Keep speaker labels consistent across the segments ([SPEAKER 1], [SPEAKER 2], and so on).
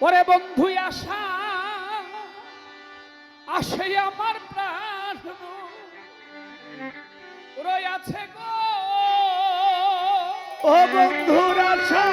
[SPEAKER 1] ওরে বন্ধু আশা। আসে আমার প্রাণ। রয়াছে গো।
[SPEAKER 2] ও বন্ধুরা গো।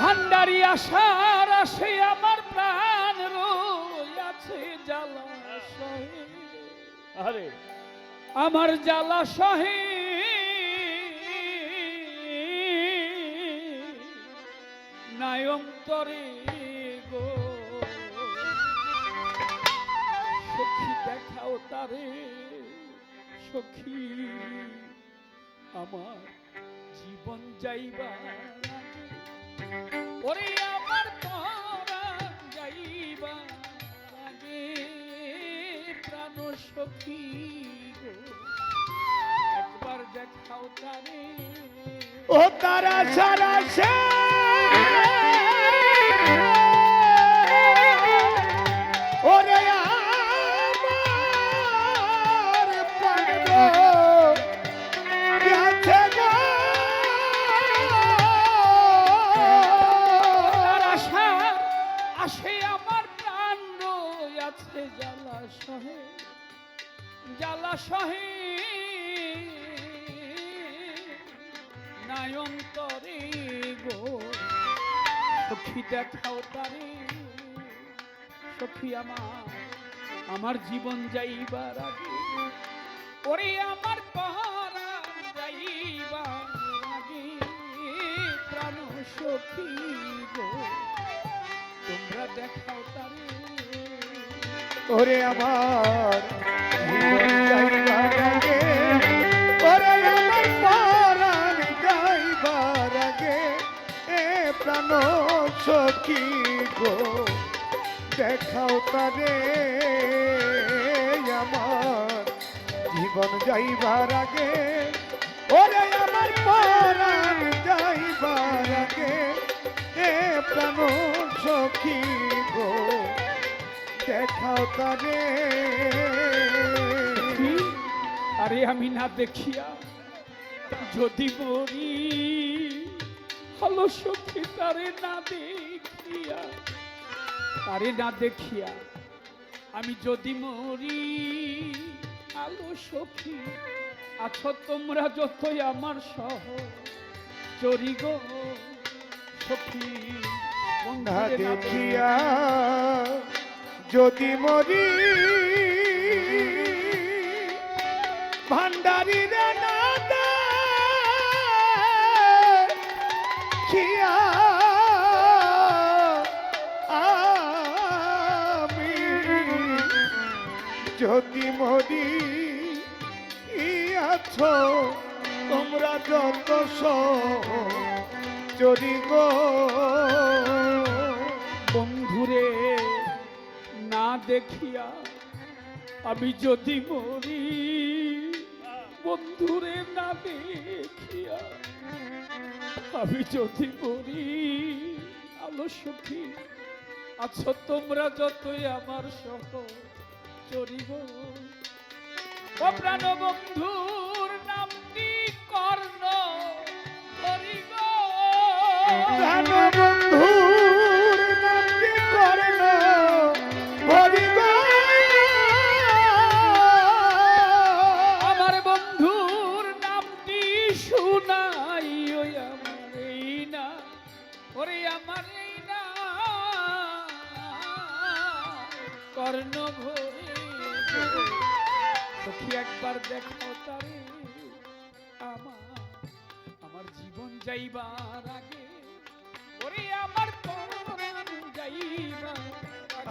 [SPEAKER 1] ভান্ডারি আশার আসে আমার
[SPEAKER 2] আরে।
[SPEAKER 1] আমার জ্বালা সহে। নায়ন্তরে গো। সখী দেখাও তারে সখী। আমার জীবন যাইবা ওরে সখী একবার দেখাও তারে
[SPEAKER 2] ও তারা সারা সে
[SPEAKER 1] জীবন যাইবার আগে। ওরে আমার পরাণ যাইবার আগে প্রাণ সখী তোমরা দেখাও তারে।
[SPEAKER 2] ওরে আমার ওরে আমার পরাণ যাইবার আগে, প্রাণ সখী গো। দেখাও তারে, আমার জীবন যাইবার আগে। ওরে আমার পরাণ যাইবার আগে, এ প্রাণ সখী গো, দেখাও তারে।
[SPEAKER 1] আরে আমি না দেখিয়া যদি মরি হলো সখী তারে না দেখিয়া তারে না দেখিয়া আমি যদি মরি আলো সখী আছো তোমরা যতই আমার সহ। চরি গো সখী
[SPEAKER 2] দেখিয়া যদি মরি ভান্ডারি রে না দেখিয়া যত চরি গো
[SPEAKER 1] বন্ধুরে না দেখিয়া আমি যদি মরি, বন্ধুরে না দেখিয়া আমি যদি মরি, আলো সখী, আছো তোমরা যতই আমার সহ চরিব। প্রাণ বন্ধুর নামটি কর্ণ ভরে সখী একবার দেখাও তারে আমার আমার জীবন যাইবার আগে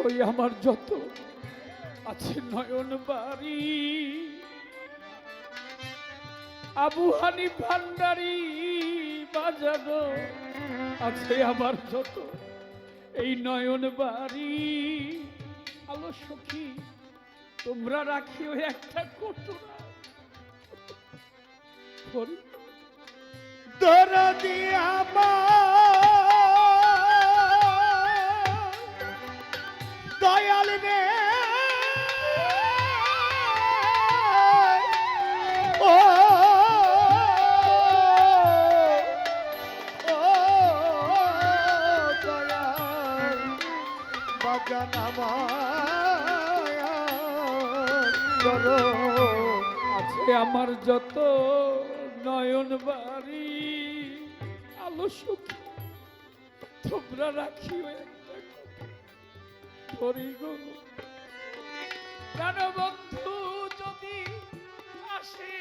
[SPEAKER 1] সই আমার যত আছে নয়ন বাড়ি। আবু হানি ভান্ডারি বাজানো আছে আমার যত এই নয়ন বাড়ি। আলো সখী, তোমরা রাখিও একটা কটুরা
[SPEAKER 2] দরদি আমার
[SPEAKER 1] আছে আমার যত নয়ন বাড়ি, আলো সুখী তোমরা গো। প্রাণবন্ধু যদি আসে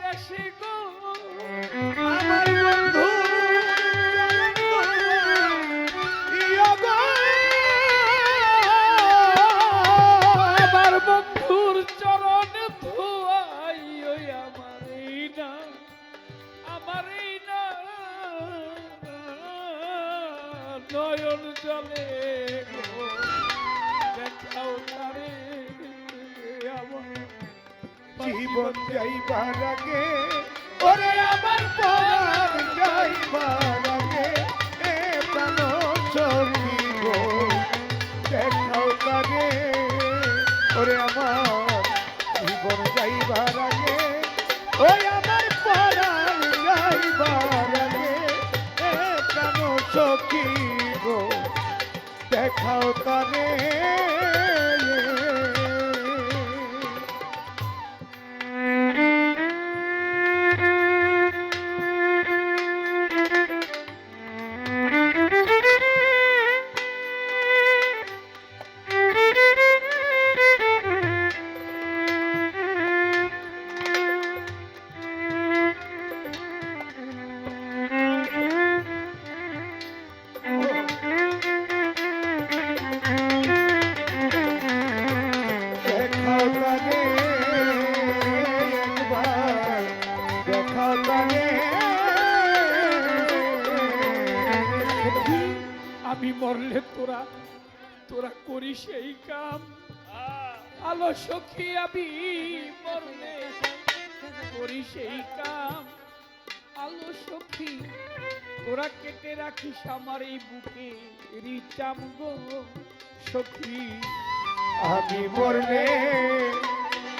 [SPEAKER 1] দেশে গো।
[SPEAKER 2] আমার বন্ধু জীবন যাইবার
[SPEAKER 1] আমি মরলে তোরা তোরা করিস এই কাম। আলো সখী আমি মরলে করিস এই কাম। আলো সখী তোরা কেটে রাখিস আমার এই বুকে রিচাম গো সখী।
[SPEAKER 2] আমি মরলে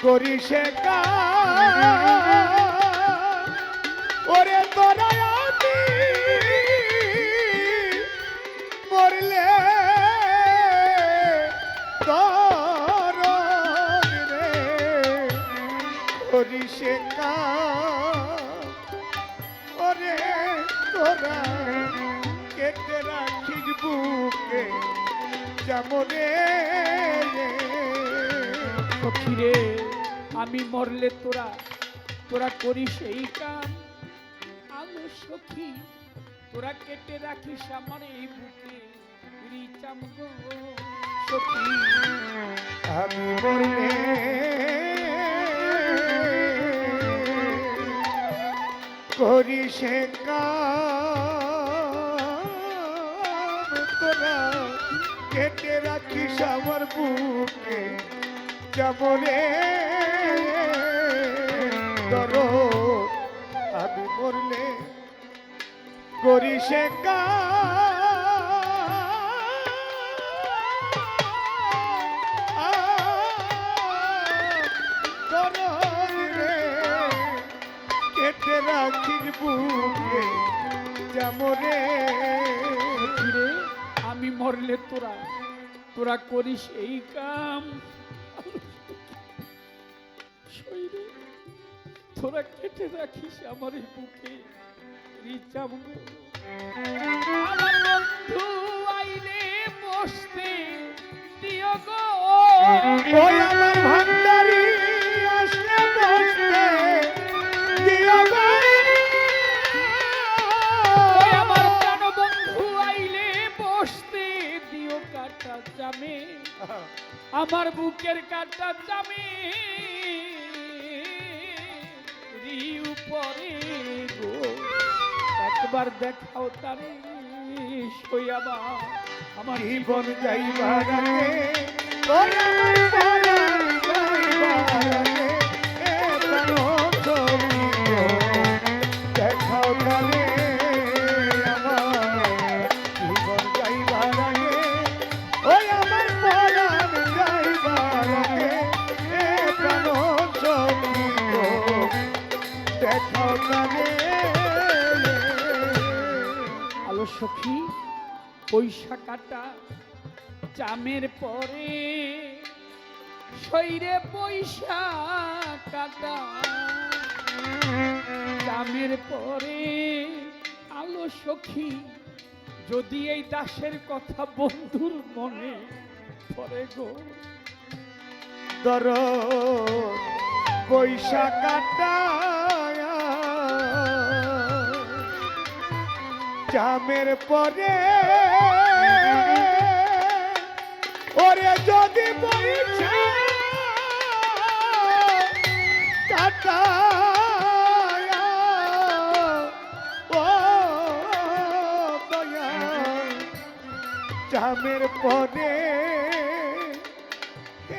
[SPEAKER 2] করি সে ওরে তোরা কেটে রাখিস বুকে যেমনে
[SPEAKER 1] সখী রে আমি মরলে তোরা তোরা করিস এই কাম। আলো সখী তোরা কেটে রাখিস আমার এই বুকে।
[SPEAKER 2] আমি মরলে করি সে তোরা কেটে রাখিস আমার বুকে। যেমনে ধরো আমি মরলে করি সে কেটে রাখির বুকে যেমনে
[SPEAKER 1] ফিরে আমি মরলে তোরা তোরা করিস এই কাম। তোরা কেটে রাখিস আমার এই বুকে রিচাম আমার বন্ধু আইলে বসতে দিও গো।
[SPEAKER 2] আমার
[SPEAKER 1] আমার বুকের কাটা জামি উপরে গো একবার দেখাও তার সইয়াবা আমার
[SPEAKER 2] জীবন যাইবার আগে।
[SPEAKER 1] কাটা চামের পরে শৈরে পয়সা কাটা। চামের পরে আলো সখী, যদি এই দাসের কথা বন্ধুর মনে পড়ে গো।
[SPEAKER 2] দর বৈশাখ জামের পরে ওরে যদি বৈশা কাটা জামের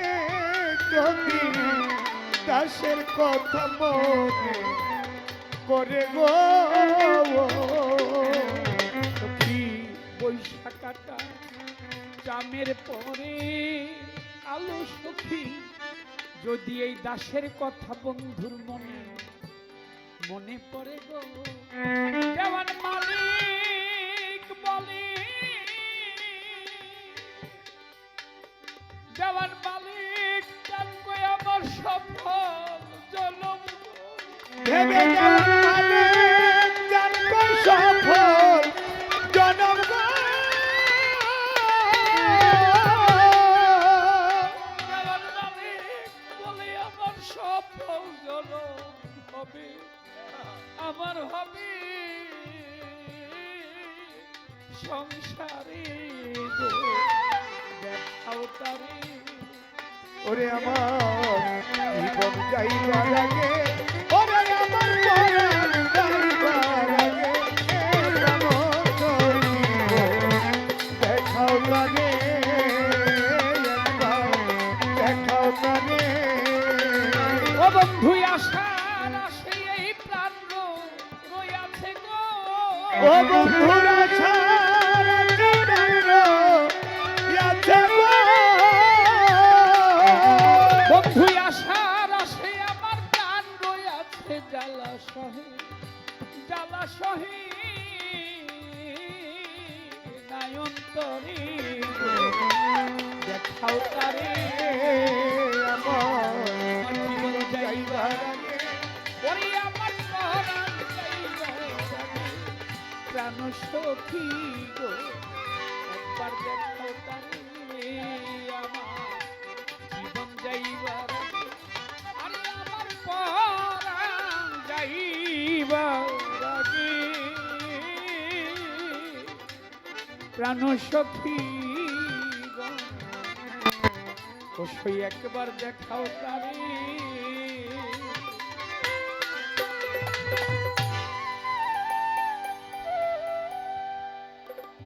[SPEAKER 2] এ যদি দাসের কথা মনে করে গো
[SPEAKER 1] সখী বৈশাখাটা। চামের পরে আলো সখী, যদি এই দাসের কথা বন্ধুর মনে মনে পড়ে গো। দেওয়ান মালিক বলে, দেওয়ান মালিক আমার সফল জলম সহে জ্বালা সহে নায়ন্তরে দেখাও তারে
[SPEAKER 2] আমার যাইবার
[SPEAKER 1] ওরে আমার আগে। প্রাণ সখী গো, একবার দেখাও তারে। প্রাণ সখী একবার দেখাও তারে।